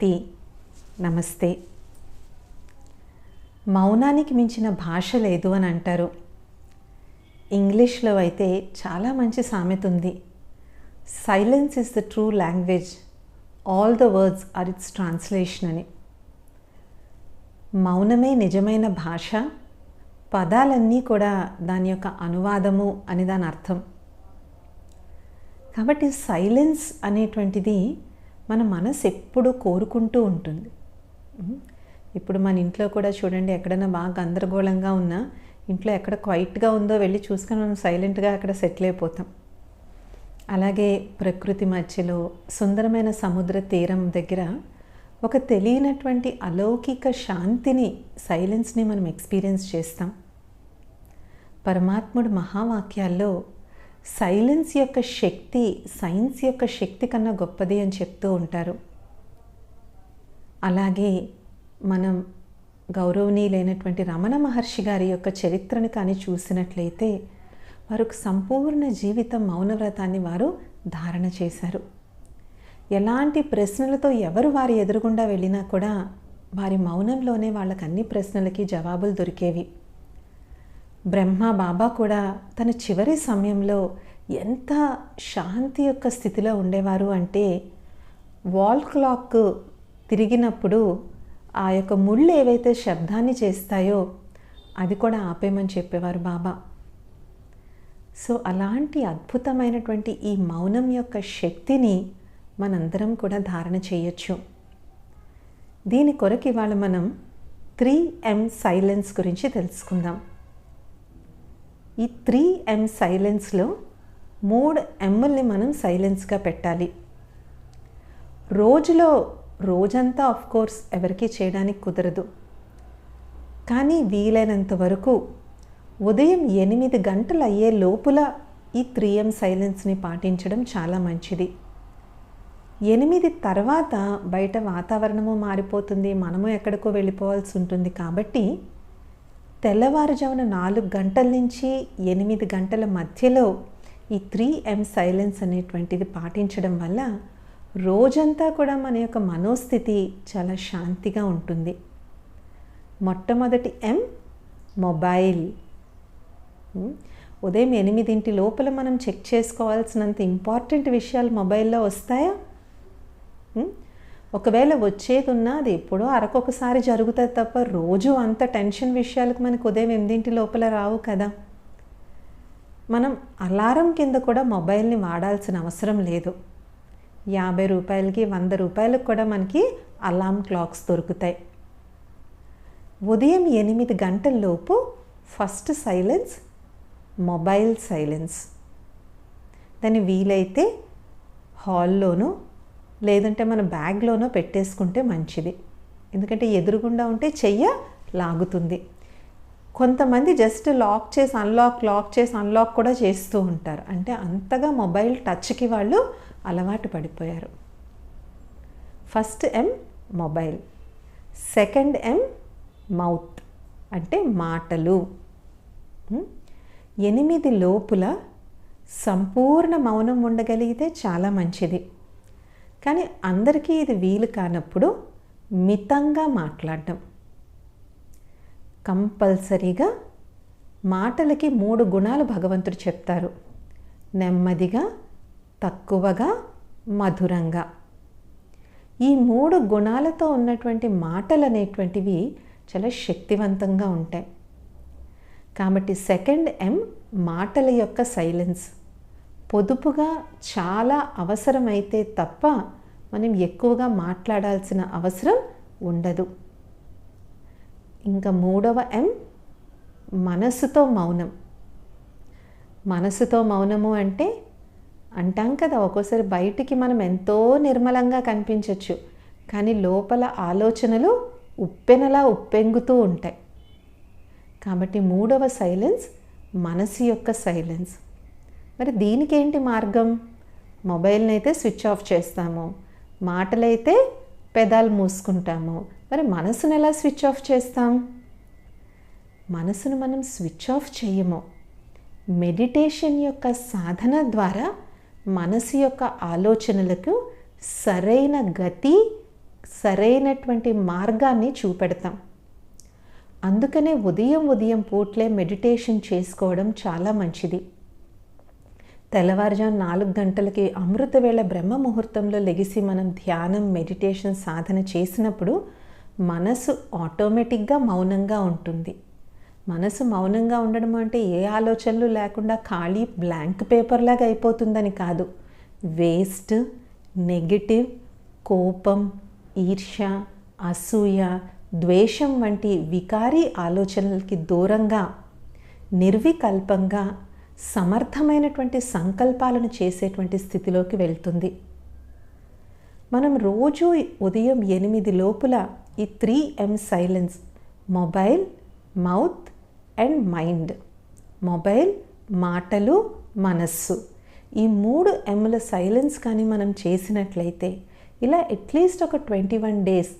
శాంతి నమస్తే. మౌనానికి మించిన భాష లేదు అని అంటారు. ఇంగ్లీష్లో అయితే చాలా మంచి సామెత ఉంది. Silence is the true language all the words are its translation అని. మౌనమే నిజమైన భాష. పదాలన్నీ కూడా దాని యొక్క అనువాదము అని దాని అర్థం. కాబట్టి సైలెన్స్ అనేటువంటిది మన మనసు ఎప్పుడూ కోరుకుంటూ ఉంటుంది. ఇప్పుడు మన ఇంట్లో కూడా చూడండి ఎక్కడైనా బాగా గందరగోళంగా ఉన్నా ఇంట్లో ఎక్కడ క్వైట్గా ఉందో వెళ్ళి చూసుకొని మనం సైలెంట్గా అక్కడ సెటిల్ అయిపోతాం. అలాగే ప్రకృతి మధ్యలో సుందరమైన సముద్ర తీరం దగ్గర ఒక తెలియనటువంటి అలౌకిక శాంతిని సైలెన్స్ని మనం ఎక్స్పీరియన్స్ చేస్తాం. పరమాత్ముడు మహావాక్యాల్లో సైలెన్స్ యొక్క శక్తి సైన్స్ యొక్క శక్తి కన్నా గొప్పది అని చెప్తూ ఉంటారు. అలాగే మనం గౌరవనీయులైనటువంటి రమణ మహర్షి గారి యొక్క చరిత్రను కానీ చూసినట్లయితే వారు సంపూర్ణ జీవితం మౌనవ్రతాన్ని వారు ధారణ చేశారు. ఎలాంటి ప్రశ్నలతో ఎవరు వారి ఎదురుగుండా వెళ్ళినా కూడా వారి మౌనంలోనే వాళ్ళకి అన్ని ప్రశ్నలకి జవాబులు దొరికేవి. బ్రహ్మ బాబా కూడా తన చివరి సమయంలో ఎంత శాంతి యొక్క స్థితిలో ఉండేవారు అంటే వాల్ క్లాక్ తిరిగినప్పుడు ఆ యొక్క ముళ్ళు ఏవైతే శబ్దాన్ని చేస్తాయో అది కూడా ఆపేమని చెప్పేవారు బాబా. సో అలాంటి అద్భుతమైనటువంటి ఈ మౌనం యొక్క శక్తిని మనందరం కూడా ధారణ చేయొచ్చు. దీని కొరకు ఇవాళ మనం త్రీ ఎం సైలెన్స్ గురించి తెలుసుకుందాం. ఈ త్రీ ఎం సైలెన్స్లో మూడు ఎమ్ముల్ని మనం సైలెన్స్గా పెట్టాలి. రోజులో రోజంతా ఆఫ్ కోర్స్ ఎవరికీ చేయడానికి కుదరదు. కానీ వీలైనంత వరకు ఉదయం ఎనిమిది గంటలు అయ్యే లోపల ఈ త్రీ ఎం సైలెన్స్ని పాటించడం చాలా మంచిది. ఎనిమిది తర్వాత బయట వాతావరణము మారిపోతుంది మనము ఎక్కడికో వెళ్ళిపోవాల్సి ఉంటుంది కాబట్టి తెల్లవారుజామున నాలుగు గంటల నుంచి ఎనిమిది గంటల మధ్యలో ఈ త్రీ ఎం సైలెన్స్ అనేటువంటిది పాటించడం వల్ల రోజంతా కూడా మన యొక్క మనోస్థితి చాలా శాంతిగా ఉంటుంది. మొట్టమొదటి ఎం మొబైల్. ఉదయం ఎనిమిదింటి లోపల మనం చెక్ చేసుకోవాల్సినంత ఇంపార్టెంట్ విషయాలు మొబైల్లో వస్తాయా? ఒకవేళ వచ్చేది ఉన్నా అది ఎప్పుడో అరకొకసారి జరుగుతుంది తప్ప రోజు అంత టెన్షన్ విషయాలకు మనకు ఉదయం ఎనిమిదింటి లోపల రావు కదా. మనం అలారం కింద కూడా మొబైల్ని వాడాల్సిన అవసరం లేదు. యాభై రూపాయలకి వంద రూపాయలకు కూడా మనకి అలారం క్లాక్స్ దొరుకుతాయి. ఉదయం ఎనిమిది గంటల్లోపు ఫస్ట్ సైలెన్స్ మొబైల్ సైలెన్స్. దాన్ని వీలైతే హాల్లోనూ లేదంటే మన బ్యాగ్లోనో పెట్టేసుకుంటే మంచిది. ఎందుకంటే ఎదురుగుండా ఉంటే చెయ్య లాగుతుంది. కొంతమంది జస్ట్ లాక్ చేసి అన్లాక్ లాక్ చేసి అన్లాక్ కూడా చేస్తూ ఉంటారు. అంటే అంతగా మొబైల్ టచ్కి వాళ్ళు అలవాటు పడిపోయారు. First M mobile. Second M mouth. అంటే మాటలు. ఎనిమిది లోపుల సంపూర్ణ మౌనం ఉండగలిగితే చాలా మంచిది. కానీ అందరికీ ఇది వీలు కానప్పుడు మితంగా మాట్లాడడం. కంపల్సరీగా మాటలకి మూడు గుణాలు భగవంతుడు చెప్తారు. నెమ్మదిగా తక్కువగా మధురంగా. ఈ మూడు గుణాలతో ఉన్నటువంటి మాటలు అనేటువంటివి చాలా శక్తివంతంగా ఉంటాయి. కాబట్టి సెకండ్ ఎం మాటల యొక్క సైలెన్స్. పొదుపుగా చాలా అవసరమైతే తప్ప మనం ఎక్కువగా మాట్లాడాల్సిన అవసరం ఉండదు. ఇంకా మూడవ ఎం మనసుతో మౌనం. మనసుతో మౌనము అంటే అంటాం కదా ఒక్కోసారి బయటికి మనం ఎంతో నిర్మలంగా కనిపించవచ్చు కానీ లోపల ఆలోచనలు ఉప్పెనలా ఉప్పెంగుతూ ఉంటాయి. కాబట్టి మూడవ సైలెన్స్ మనసు యొక్క సైలెన్స్ మరి దీనికేంటి మార్గం? మొబైల్ని అయితే స్విచ్ ఆఫ్ చేస్తాము. మాటలైతే పెదాలు మూసుకుంటాము. మరి మనసును ఎలా స్విచ్ ఆఫ్ చేస్తాం? మనసును మనం స్విచ్ ఆఫ్ చేయము. మెడిటేషన్ యొక్క సాధన ద్వారా మనసు యొక్క ఆలోచనలకు సరైన గతి సరైనటువంటి మార్గాన్ని చూపెడతాం. అందుకనే ఉదయం ఉదయం పూట్లే మెడిటేషన్ చేసుకోవడం చాలా మంచిది. తెల్లవారుజాము నాలుగు గంటలకి అమృతవేళ బ్రహ్మ ముహూర్తంలో లెగిసి మనం ధ్యానం మెడిటేషన్ సాధన చేసినప్పుడు మనసు ఆటోమేటిక్గా మౌనంగా ఉంటుంది. మనసు మౌనంగా ఉండడం అంటే ఏ ఆలోచనలు లేకుండా ఖాళీ బ్లాంక్ పేపర్లాగా అయిపోతుందని కాదు. వేస్ట్ నెగిటివ్ కోపం ఈర్ష్య అసూయ ద్వేషం వంటి వికారీ ఆలోచనలకి దూరంగా నిర్వికల్పంగా సమర్థమైనటువంటి సంకల్పాలను చేసేటువంటి స్థితిలోకి వెళ్తుంది. మనం రోజు ఉదయం ఎనిమిది లోపల ఈ three M silence mobile mouth and mind mobile మాటలు మనస్సు ఈ మూడు ఎంల సైలెన్స్ కానీ మనం చేసినట్లయితే ఇలా అట్లీస్ట్ ఒక ట్వంటీ వన్ డేస్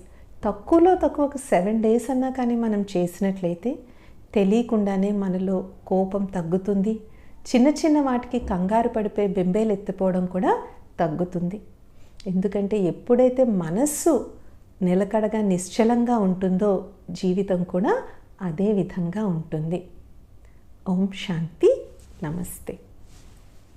తక్కువలో తక్కువ ఒక సెవెన్ డేస్ అన్నా కానీ మనం చేసినట్లయితే తెలియకుండానే మనలో కోపం తగ్గుతుంది చిన్న చిన్న వాటికి కంగారు పడిపోయి బెంబేలు ఎత్తిపోవడం కూడా తగ్గుతుంది. ఎందుకంటే ఎప్పుడైతే మనస్సు నిలకడగా నిశ్చలంగా ఉంటుందో జీవితం కూడా అదే విధంగా ఉంటుంది. ఓం శాంతి నమస్తే.